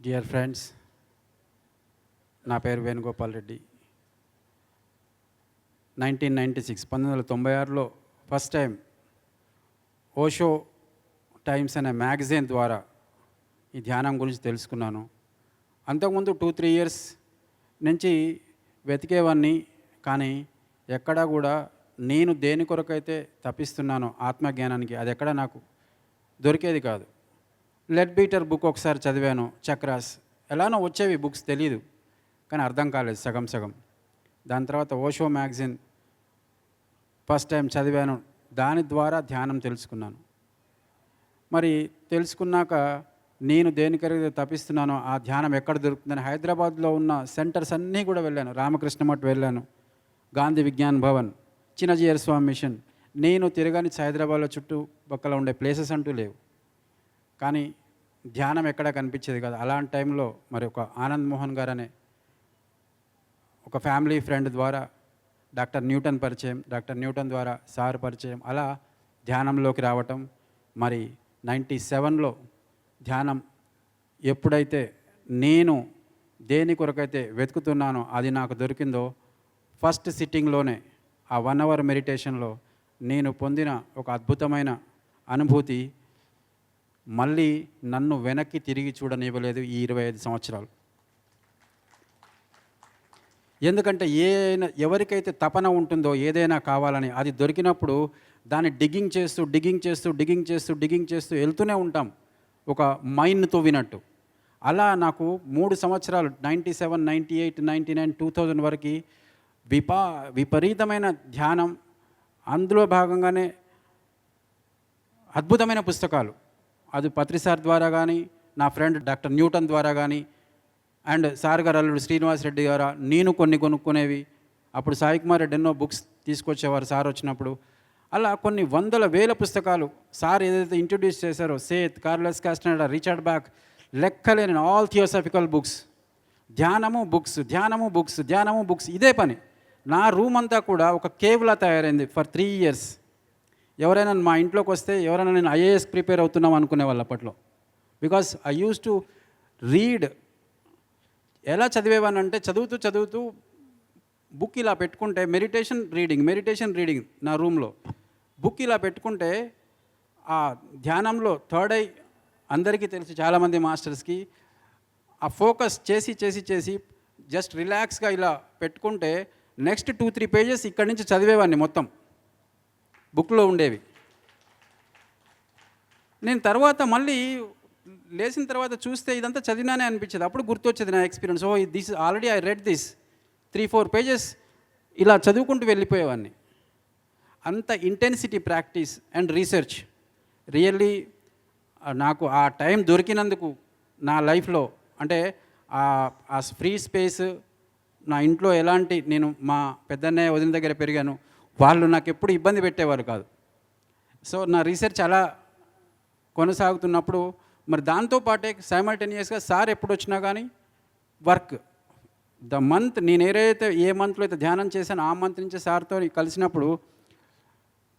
Dear friends నా పేరు Venugopal Reddy. Nineteen ninety six పంతొమ్మిది వందల తొంభై ఆరులో ఫస్ట్ టైం ఓషో టైమ్స్ అనే మ్యాగజైన్ ద్వారా ఈ ధ్యానం గురించి తెలుసుకున్నాను. అంతకుముందు టూ త్రీ ఇయర్స్ నుంచి వెతికేవాన్ని కానీ ఎక్కడా కూడా నేను దేని కొరకైతే తప్పిస్తున్నానో ఆత్మజ్ఞానానికి అది ఎక్కడ నాకు దొరికేది కాదు. లెడ్ బీటర్ బుక్ ఒకసారి చదివాను చక్రాస్. ఎలానో వచ్చేవి బుక్స్ తెలియదు కానీ అర్థం కాలేదు సగం సగం. దాని తర్వాత ఓషో మ్యాగజైన్ ఫస్ట్ టైం చదివాను దాని ద్వారా ధ్యానం తెలుసుకున్నాను. మరి తెలుసుకున్నాక నేను దేనికైతే తప్పిస్తున్నానో ఆ ధ్యానం ఎక్కడ దొరుకుతుందని హైదరాబాద్లో ఉన్న సెంటర్స్ అన్నీ కూడా వెళ్ళాను రామకృష్ణ మఠ్ వెళ్ళాను గాంధీ విజ్ఞాన్ భవన్ చిన్నజీయర్ స్వామి మిషన్. నేను తిరగని హైదరాబాద్లో చుట్టుపక్కల ఉండే ప్లేసెస్ అంటూ లేవు. కానీ ధ్యానం ఎక్కడా కనిపించేది కాదు. అలాంటి టైంలో మరి ఒక ఆనంద్ మోహన్ గారు అనే ఒక ఫ్యామిలీ ఫ్రెండ్ ద్వారా డాక్టర్ న్యూటన్ పరిచయం డాక్టర్ న్యూటన్ ద్వారా సార్ పరిచయం అలా ధ్యానంలోకి రావటం మరి నైంటీ సెవెన్లో ధ్యానం ఎప్పుడైతే నేను దేని కొరకైతే వెతుకుతున్నానో అది నాకు దొరికిందో ఫస్ట్ సిట్టింగ్లోనే ఆ వన్ అవర్ మెడిటేషన్లో నేను పొందిన ఒక అద్భుతమైన అనుభూతి మళ్ళీ నన్ను వెనక్కి తిరిగి చూడనివ్వలేదు ఈ ఇరవై ఐదు సంవత్సరాలు. ఎందుకంటే ఏ ఎవరికైతే తపన ఉంటుందో ఏదైనా కావాలని అది దొరికినప్పుడు దాన్ని డిగ్గింగ్ చేస్తూ డిగ్గింగ్ చేస్తూ డిగ్గింగ్ చేస్తూ డిగ్గింగ్ చేస్తూ వెళ్తూనే ఉంటాం. ఒక మైండ్ తవ్వినట్టు. అలా నాకు మూడు సంవత్సరాలు ninety seven ninety eight ninety nine two thousand వరకు విపా విపరీతమైన ధ్యానం అందులో భాగంగానే అద్భుతమైన పుస్తకాలు. అది పత్రిసార్ ద్వారా కానీ నా ఫ్రెండ్ డాక్టర్ న్యూటన్ ద్వారా కానీ అండ్ సార్ గారు అల్లుడు శ్రీనివాస్ రెడ్డి గారు నేను కొన్ని కొనుక్కునేవి. అప్పుడు సాయి కుమార్ రెడ్డి ఎన్నో బుక్స్ తీసుకొచ్చేవారు సార్ వచ్చినప్పుడు. అలా కొన్ని వందల వేల పుస్తకాలు సార్ ఏదైతే ఇంట్రడ్యూస్ చేశారో Seth Carlos Castaneda Richard Bach లెక్కలేని ఆల్ థియోసాఫికల్ బుక్స్. ధ్యానము బుక్స్ ధ్యానము బుక్స్ ధ్యానము బుక్స్ ఇదే పని. నా రూమ్ అంతా కూడా ఒక కేవ్లా తయారైంది ఫర్ త్రీ ఇయర్స్. ఎవరైనా మా ఇంట్లోకి వస్తే ఎవరైనా నేను ఐఏఎస్ ప్రిపేర్ అవుతున్నాం అనుకునేవాళ్ళు అప్పట్లో. Because I used to read ఎలా చదివేవానంటే చదువుతూ చదువుతూ బుక్ ఇలా పెట్టుకుంటే మెడిటేషన్ రీడింగ్ మెడిటేషన్ రీడింగ్ నా రూమ్లో. బుక్ ఇలా పెట్టుకుంటే ఆ ధ్యానంలో థర్డ్ ఐ అందరికీ తెలుసు చాలామంది మాస్టర్స్కి. ఆ ఫోకస్ చేసి చేసి చేసి జస్ట్ రిలాక్స్గా ఇలా పెట్టుకుంటే నెక్స్ట్ టూ త్రీ పేజెస్ ఇక్కడి నుంచి చదివేవాడిని మొత్తం. బుక్లో ఉండేవి. నేను తర్వాత మళ్ళీ లేచిన తర్వాత చూస్తే ఇదంతా చదివినానే అనిపించేది. అప్పుడు గుర్తొచ్చేది నా experience. Oh this already I read this. Three four pages ఇలా చదువుకుంటూ వెళ్ళిపోయేవాడిని అంత intensity practice and research. Really నాకు ఆ టైం దొరికినందుకు నా లైఫ్లో అంటే ఆ ఫ్రీ స్పేస్ నా ఇంట్లో ఎలాంటి నేను మా పెద్దన్నయ్య వదిన దగ్గర పెరిగాను. వాళ్ళు నాకు ఎప్పుడు ఇబ్బంది పెట్టేవారు కాదు. సో నా రీసెర్చ్ అలా కొనసాగుతున్నప్పుడు మరి దాంతోపాటే సైమల్టేనియస్గా సార్ ఎప్పుడు వచ్చినా కానీ వర్క్. ద మంత్ నేను ఏదైతే ఏ మంత్లో అయితే ధ్యానం చేశానో ఆ మంత్ నుంచి సార్తో కలిసినప్పుడు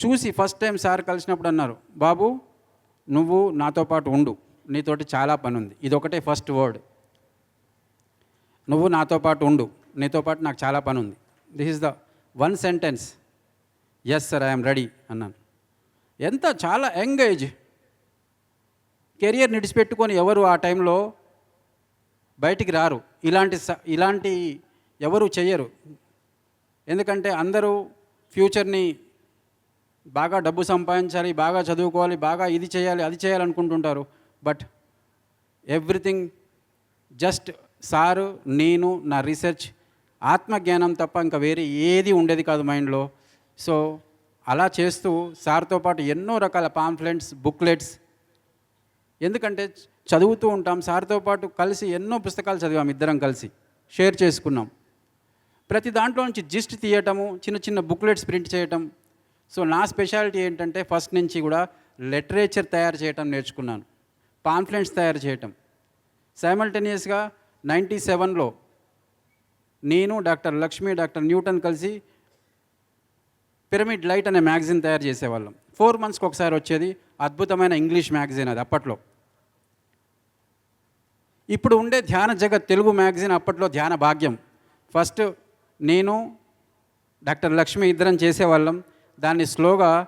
చూసి ఫస్ట్ టైం సార్ కలిసినప్పుడు అన్నారు బాబు నువ్వు నాతో పాటు ఉండు. నీతోటి చాలా పని ఉంది ఇది ఒకటే ఫస్ట్ వర్డ్. నువ్వు నాతో పాటు ఉండు. నీతో పాటు నాకు చాలా పని ఉంది this is the one sentence. Yes sir I'm ready అన్నాను. ఎంత చాలా యంగ్ ఏజ్. కెరియర్ నిడిచిపెట్టుకొని ఎవరు ఆ టైంలో బయటికి రారు. ఇలాంటి స- ఇలాంటి ఎవరు చెయ్యరు. ఎందుకంటే అందరూ ఫ్యూచర్ని బాగా డబ్బు సంపాదించాలి బాగా చదువుకోవాలి బాగా ఇది చేయాలి అది చేయాలనుకుంటుంటారు. బట్ ఎవ్రీథింగ్ జస్ట్ సారు నేను నా రీసెర్చ్ ఆత్మజ్ఞానం తప్ప ఇంకా వేరే ఏది ఉండేది కాదు మైండ్లో. సో అలా చేస్తూ సార్తో పాటు ఎన్నో రకాల పాంఫ్లెట్స్ బుక్లెట్స్ ఎందుకంటే చదువుతూ ఉంటాం సార్తో పాటు కలిసి ఎన్నో పుస్తకాలు చదివాం ఇద్దరం కలిసి షేర్ చేసుకున్నాం. ప్రతి దాంట్లో నుంచి జిస్ట్ తీయటము చిన్న చిన్న బుక్లెట్స్ ప్రింట్ చేయటం. సో నా స్పెషాలిటీ ఏంటంటే ఫస్ట్ నుంచి కూడా లిటరేచర్ తయారు చేయటం నేర్చుకున్నాను. పాంఫ్లెట్స్ తయారు చేయటం. సైమల్టేనియస్గా నైంటీ సెవెన్లో నేను డాక్టర్ లక్ష్మి డాక్టర్ న్యూటన్ కలిసి పిరమిడ్ లైట్ అనే మ్యాగజైన్ తయారు చేసేవాళ్ళం. ఫోర్ మంత్స్కి ఒకసారి వచ్చేది అద్భుతమైన ఇంగ్లీష్ మ్యాగజైన్ అది అప్పట్లో. ఇప్పుడు ఉండే ధ్యాన జగత్ తెలుగు మ్యాగజైన్ అప్పట్లో ధ్యాన భాగ్యం. ఫస్ట్ నేను డాక్టర్ లక్ష్మి ఇద్దరం చేసేవాళ్ళం. దాన్ని స్లోగా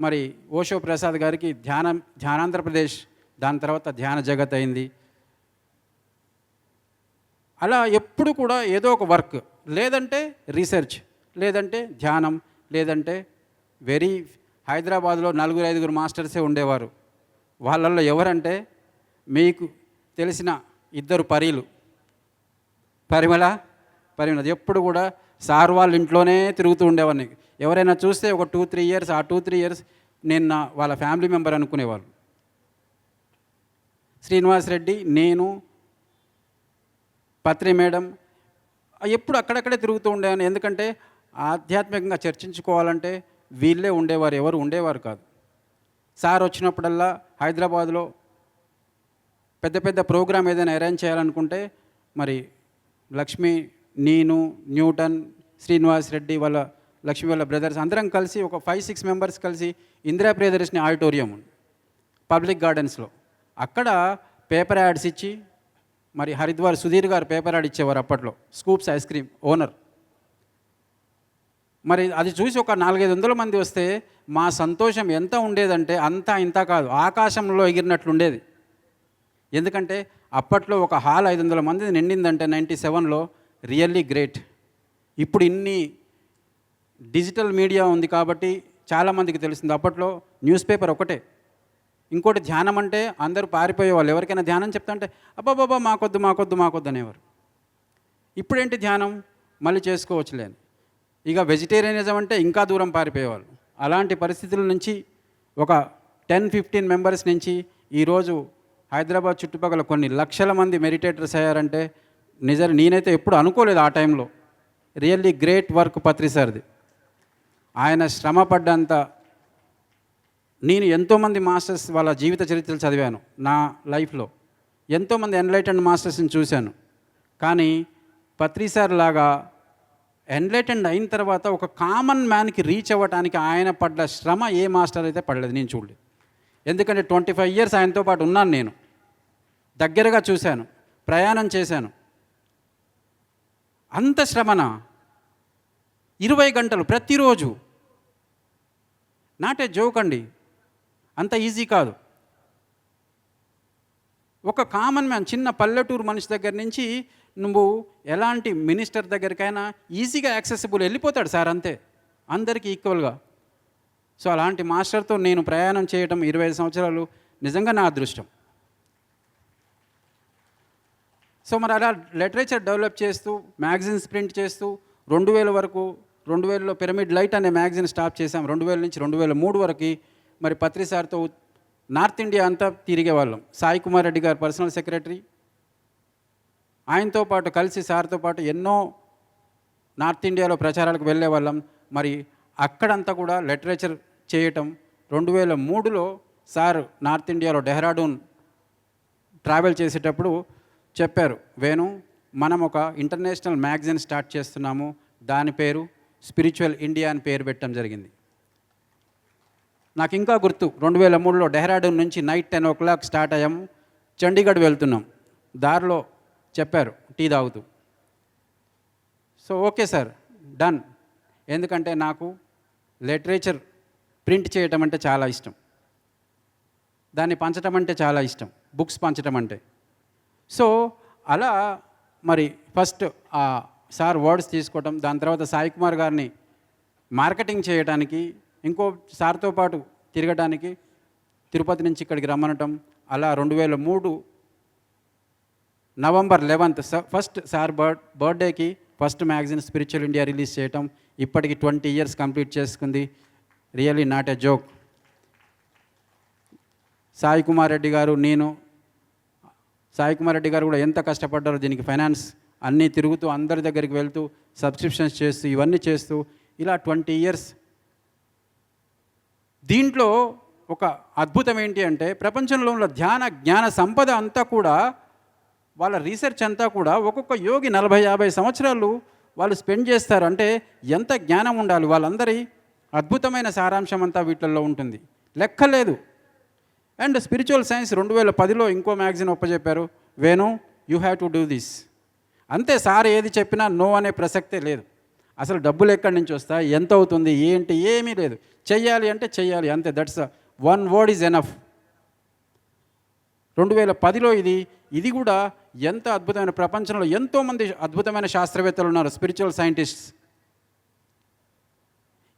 మరి ఓషో ప్రసాద్ గారికి ధ్యాన ధ్యానాంధ్రప్రదేశ్ దాని తర్వాత ధ్యాన జగత్ అయింది. అలా ఎప్పుడు కూడా ఏదో ఒక వర్క్. లేదంటే రీసెర్చ్ లేదంటే ధ్యానం లేదంటే వెరీ హైదరాబాద్లో నలుగురు ఐదుగురు మాస్టర్సే ఉండేవారు. వాళ్ళల్లో ఎవరంటే మీకు తెలిసిన ఇద్దరు పరీలు. పరిమళ? పరిమళ. ఎప్పుడు కూడా సార్ వాళ్ళ ఇంట్లోనే తిరుగుతూ ఉండేవాడిని. ఎవరైనా చూస్తే ఒక టూ త్రీ ఇయర్స్ ఆ టూ త్రీ ఇయర్స్ నేను నా వాళ్ళ ఫ్యామిలీ మెంబర్ అనుకునేవాళ్ళు. శ్రీనివాస్ రెడ్డి నేను పత్రి మేడం ఎప్పుడు అక్కడక్కడే తిరుగుతూ ఉండేవాడిని. ఎందుకంటే ఆధ్యాత్మికంగా చర్చించుకోవాలంటే వీళ్ళే ఉండేవారు ఎవరు ఉండేవారు కాదు. సార్ వచ్చినప్పుడల్లా హైదరాబాద్లో పెద్ద పెద్ద ప్రోగ్రామ్ ఏదైనా అరేంజ్ చేయాలనుకుంటే మరి లక్ష్మి నేను న్యూటన్ శ్రీనివాస్ రెడ్డి వాళ్ళ లక్ష్మి వాళ్ళ బ్రదర్స్ అందరం కలిసి ఒక ఫైవ్ సిక్స్ మెంబర్స్ కలిసి ఇందిరా ప్రియదర్శిని ఆడిటోరియం ఉంది పబ్లిక్ గార్డెన్స్లో. అక్కడ పేపర్ యాడ్స్ ఇచ్చి మరి హరిద్వార్ సుధీర్ గారు పేపర్ యాడ్ ఇచ్చేవారు అప్పట్లో స్కూప్స్ ఐస్ క్రీమ్ ఓనర్. మరి అది చూసి ఒక నాలుగైదు వందల మంది వస్తే మా సంతోషం ఎంత ఉండేదంటే అంతా ఇంత కాదు ఆకాశంలో ఎగిరినట్లు ఉండేది ఎందుకంటే అప్పట్లో ఒక హాల్ ఐదు వందల మంది నిండిందంటే నైంటీ సెవెన్లో రియల్లీ గ్రేట్. ఇప్పుడు ఇన్ని డిజిటల్ మీడియా ఉంది కాబట్టి చాలామందికి తెలిసింది. అప్పట్లో న్యూస్ పేపర్ ఒకటే. ఇంకోటి ధ్యానం అంటే అందరూ పారిపోయేవాళ్ళు ఎవరికైనా ధ్యానం చెప్తుంటే అబ్బాబాబా మాకొద్దు మాకొద్దు మాకొద్దు అనేవారు. ఇప్పుడేంటి ధ్యానం? మళ్ళీ చేసుకోవచ్చులేని ఇక వెజిటేరియనిజం అంటే ఇంకా దూరం పారిపోయేవాళ్ళు. అలాంటి పరిస్థితుల నుంచి ఒక టెన్ ఫిఫ్టీన్ మెంబర్స్ నుంచి ఈరోజు హైదరాబాద్ చుట్టుపక్కల కొన్ని లక్షల మంది మెడిటేటర్స్ అయ్యారంటే నిజం నేనైతే ఎప్పుడు అనుకోలేదు ఆ టైంలో రియల్లీ గ్రేట్ వర్క్ పత్రి సార్ది. ఆయన శ్రమ పడ్డంత నేను ఎంతోమంది మాస్టర్స్ వాళ్ళ జీవిత చరిత్రలు చదివాను నా లైఫ్లో ఎంతోమంది ఎన్లైటెండ్ మాస్టర్స్ని చూశాను. కానీ పత్రిసార్ లాగా ఎన్లైటెండ్ అయిన తర్వాత ఒక కామన్ మ్యాన్కి రీచ్ అవ్వడానికి ఆయన పడ్డ శ్రమ ఏ మాస్టర్ అయితే పడలేదు నేను చూడలేదు. ఎందుకంటే ట్వంటీ ఫైవ్ ఇయర్స్ ఆయనతో పాటు ఉన్నాను నేను. దగ్గరగా చూశాను ప్రయాణం చేశాను. అంత శ్రమన? ఇరవై గంటలు ప్రతిరోజు. నాటే జోక్ అండి. అంత ఈజీ కాదు. ఒక కామన్ మ్యాన్ చిన్న పల్లెటూరు మనిషి దగ్గర నుంచి నువ్వు ఎలాంటి మినిస్టర్ దగ్గరికైనా ఈజీగా యాక్సెసిబుల్ వెళ్ళిపోతాడు సార్ అంతే. అందరికీ ఈక్వల్గా. సో అలాంటి మాస్టర్తో నేను ప్రయాణం చేయటం ఇరవై ఐదు సంవత్సరాలు నిజంగా నా అదృష్టం. సో మరి అలా లిటరేచర్ డెవలప్ చేస్తూ మ్యాగజైన్స్ ప్రింట్ చేస్తూ రెండు వేల వరకు రెండు వేలలో పిరమిడ్ లైట్ అనే మ్యాగజైన్ స్టాప్ చేసాం రెండు వేల నుంచి రెండు వేల మూడు వరకు మరి పత్రిసార్తో నార్త్ ఇండియా అంతా తిరిగేవాళ్ళం. సాయి కుమార్ రెడ్డి గారు పర్సనల్ సెక్రటరీ ఆయనతో పాటు కలిసి సార్తో పాటు ఎన్నో నార్త్ ఇండియాలో ప్రచారాలకు వెళ్ళే వాళ్ళం. మరి అక్కడంతా కూడా లిటరేచర్ చేయటం రెండు వేల మూడులో సార్ నార్త్ ఇండియాలో డెహ్రాడూన్ ట్రావెల్ చేసేటప్పుడు చెప్పారు వేణు మనం ఒక ఇంటర్నేషనల్ మ్యాగజైన్ స్టార్ట్ చేస్తున్నాము. దాని పేరు స్పిరిచువల్ ఇండియా అని పేరు పెట్టడం జరిగింది. నాకు ఇంకా గుర్తు రెండు వేల మూడులో డెహ్రాడూన్ నుంచి night ten o'clock start అయ్యాము. చండీగఢ్ వెళ్తున్నాం. దారిలో చెప్పారు టీ తాగుతూ. So okay sir done. ఎందుకంటే నాకు లిటరేచర్ ప్రింట్ చేయటం అంటే చాలా ఇష్టం. దాన్ని పంచటం అంటే చాలా ఇష్టం బుక్స్ పంచటం అంటే. సో అలా మరి ఫస్ట్ ఆ సార్ వర్డ్స్ తీసుకోవటం దాని తర్వాత సాయి కుమార్ గారిని మార్కెటింగ్ చేయడానికి ఇంకో సార్తో పాటు తిరగడానికి తిరుపతి నుంచి ఇక్కడికి రమ్మనటం అలా రెండు వేల మూడు November eleventh first sir birth బర్త్డేకి first magazine spiritual India release చేయటం. ఇప్పటికి ట్వంటీ ఇయర్స్ కంప్లీట్ చేసుకుంది. Really not a joke. Sai Kumar Reddy గారు నేను సాయి కుమార్ రెడ్డి గారు కూడా ఎంత కష్టపడ్డారో దీనికి ఫైనాన్స్ అన్నీ తిరుగుతూ అందరి దగ్గరికి వెళ్తూ సబ్స్క్రిప్షన్స్ చేస్తూ ఇవన్నీ చేస్తూ ఇలా ట్వంటీ ఇయర్స్. దీంట్లో ఒక అద్భుతం ఏంటి అంటే ప్రపంచంలో ఉన్న ధ్యాన జ్ఞాన సంపద అంతా కూడా వాళ్ళ రీసెర్చ్ అంతా కూడా ఒక్కొక్క యోగి నలభై యాభై సంవత్సరాలు వాళ్ళు స్పెండ్ చేస్తారు. అంటే ఎంత జ్ఞానం ఉండాలి? వాళ్ళందరి అద్భుతమైన సారాంశం అంతా వీటిల్లో ఉంటుంది. లెక్కలేదు అండ్ స్పిరిచువల్ సైన్స్ రెండు వేల పదిలో ఇంకో magazine ఒప్పచెప్పారు Venu you have to do this అంతే సార్ ఏది చెప్పినా నో అనే ప్రసక్తే లేదు. అసలు డబ్బులు ఎక్కడి నుంచి వస్తాయి? ఎంత అవుతుంది? ఏంటి? ఏమీ లేదు. చెయ్యాలి అంటే చెయ్యాలి. అంతే. That's one word is enough రెండు వేల పదిలో ఇది ఇది కూడా ఎంత అద్భుతమైన ప్రపంచంలో ఎంతోమంది అద్భుతమైన శాస్త్రవేత్తలు ఉన్నారు స్పిరిచువల్ సైంటిస్ట్స్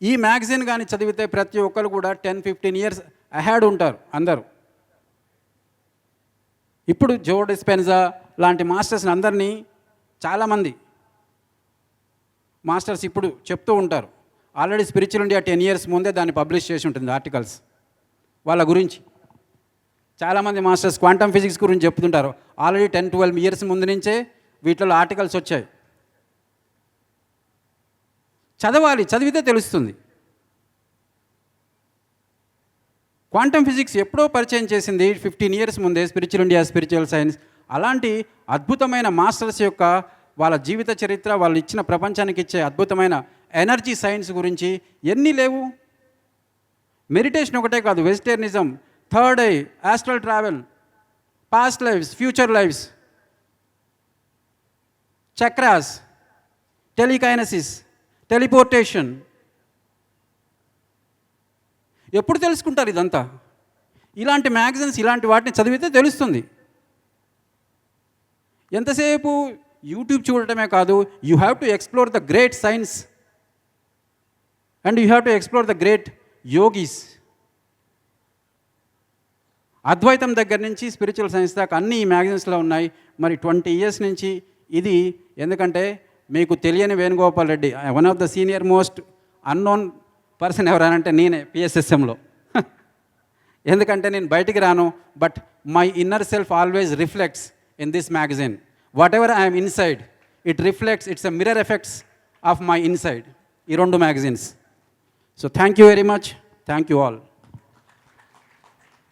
ఈ మ్యాగజైన్ కానీ చదివితే ప్రతి ఒక్కరు కూడా టెన్ ఫిఫ్టీన్ ఇయర్స్ అహ్యాడ్ ఉంటారు అందరూ. ఇప్పుడు జోర్డ్ డిస్పెన్జా లాంటి మాస్టర్స్ని అందరినీ చాలామంది మాస్టర్స్ ఇప్పుడు చెప్తూ ఉంటారు. Already spiritual India ten years ముందే దాన్ని పబ్లిష్ చేసి ఉంటుంది ఆర్టికల్స్ వాళ్ళ గురించి. చాలామంది మాస్టర్స్ క్వాంటమ్ ఫిజిక్స్ గురించి చెప్తుంటారు. ఆల్రెడీ టెన్ ట్వెల్వ్ ఇయర్స్ ముందు నుంచే వీటిలో ఆర్టికల్స్ వచ్చాయి. చదవాలి చదివితే తెలుస్తుంది. క్వాంటమ్ ఫిజిక్స్ ఎప్పుడో పరిచయం చేసింది ఫిఫ్టీన్ ఇయర్స్ ముందే స్పిరిచువల్ ఇండియా స్పిరిచువల్ సైన్స్ అలాంటి అద్భుతమైన మాస్టర్స్ యొక్క వాళ్ళ జీవిత చరిత్ర వాళ్ళు ఇచ్చిన ప్రపంచానికి ఇచ్చే అద్భుతమైన ఎనర్జీ సైన్స్ గురించి ఎన్ని లేవు? మెడిటేషన్ ఒకటే కాదు vegetarianism third eye astral travel past lives future lives chakras telekinesis teleportation ఎప్పుడు తెలుసుకుంటారు ఇదంతా? ఇలాంటి మ్యాగజైన్స్ ఇలాంటి వాటిని చదివితే తెలుస్తుంది. ఎంతసేపు యూట్యూబ్ చూడటమే కాదు you have to explore the great science and you have to explore the great yogis అద్వైతం దగ్గర నుంచి స్పిరిచువల్ సైన్స్ దాకా అన్ని ఈ మ్యాగజైన్స్లో ఉన్నాయి. మరి ట్వంటీ ఇయర్స్ నుంచి ఇది ఎందుకంటే మీకు తెలియని Venugopal Reddy one of the senior most unknown person ఎవరనంటే నేనే పిఎస్ఎస్ఎంలో ఎందుకంటే నేను బయటికి రాను but my inner self always reflects in this magazine whatever I'm inside it reflects it's a mirror effects of my inside ఈ రెండు magazines so thank you very much thank you all